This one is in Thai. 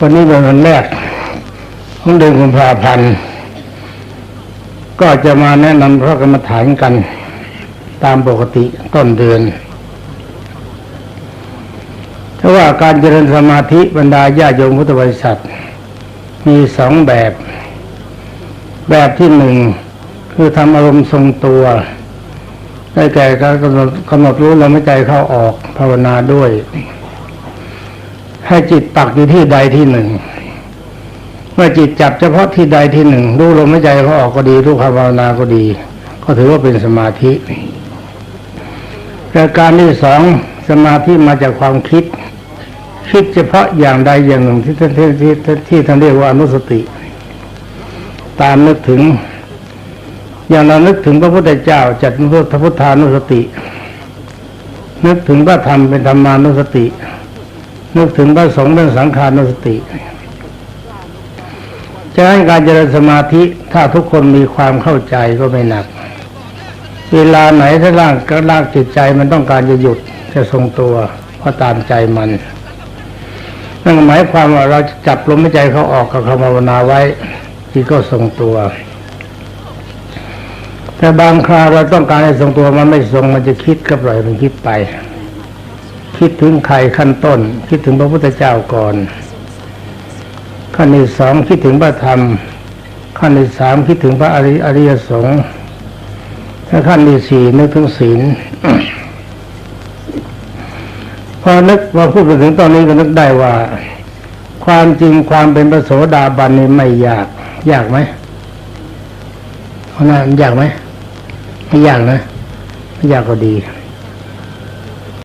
วันนี้เป็นวันแรกของเดือนกุมภาพันธ์ ก็จะมาแนะนำพระกรรมฐานกัน ตามปกติต้นเดือนถ้าว่าการเจริญสมาธิบรรดาญาโยมพุทธบริษัท มีสองแบบ แบบที่หนึ่งคือทำอารมณ์ทรงตัว ได้แก่การกำหนดกำหนดรู้ลมหายใจเข้าออกภาวนาด้วย ให้จิตปักอยู่ที่ใดที่หนึ่ง เมื่อจิตจับเฉพาะที่ใดที่หนึ่งรู้ลมหายใจเขาออกก็ดีรู้คำภาวนาก็ดี ก็ถือว่าเป็นสมาธิประการที่สองสมาธิมาจากความคิด คิดเฉพาะอย่างใดอย่างหนึ่งที่ท่านที่ที่ที่ท่านเรียกว่าอนุสติ ตามนึกถึง อย่างเรานึกถึงพระพุทธเจ้าจัดพระพุทธานุสติ นึกถึงพระธรรมเป็นธรรมานุสติ นึกถึงพระสงฆ์เป็นสังขารนสติฉะนั้นการเจริญสมาธิถ้าทุกคนมีความเข้าใจก็ไม่หนัก เวลาไหนถ้าร่างก็ร่างจิตใจมันต้องการจะหยุดจะทรงตัวก็ตามใจมันนั่นหมายความว่าเราจับลมหายใจเขาออกกับคำภาวนาไว้ที่ก็ทรงตัว แต่บางคราวเราต้องการให้ทรงตัวมันไม่ทรงมันจะคิดก็ปล่อยมันคิดไป คิดถึงใครขั้นต้น คิดถึงพระพุทธเจ้าก่อน ขั้นที่สองคิดถึงพระธรรม ขั้นที่สามคิดถึงพระอริอริยสงฆ์และขั้นที่สี่นึกถึงศีลพอนึกพอพูดไปถึงตอนนี้ก็นึกได้ว่า ความจริงความเป็นพระโสดาบันนี่ไม่ยาก ยากไหมเพราะนั้นยากไหมไม่ยากนะไม่ยากก็ดี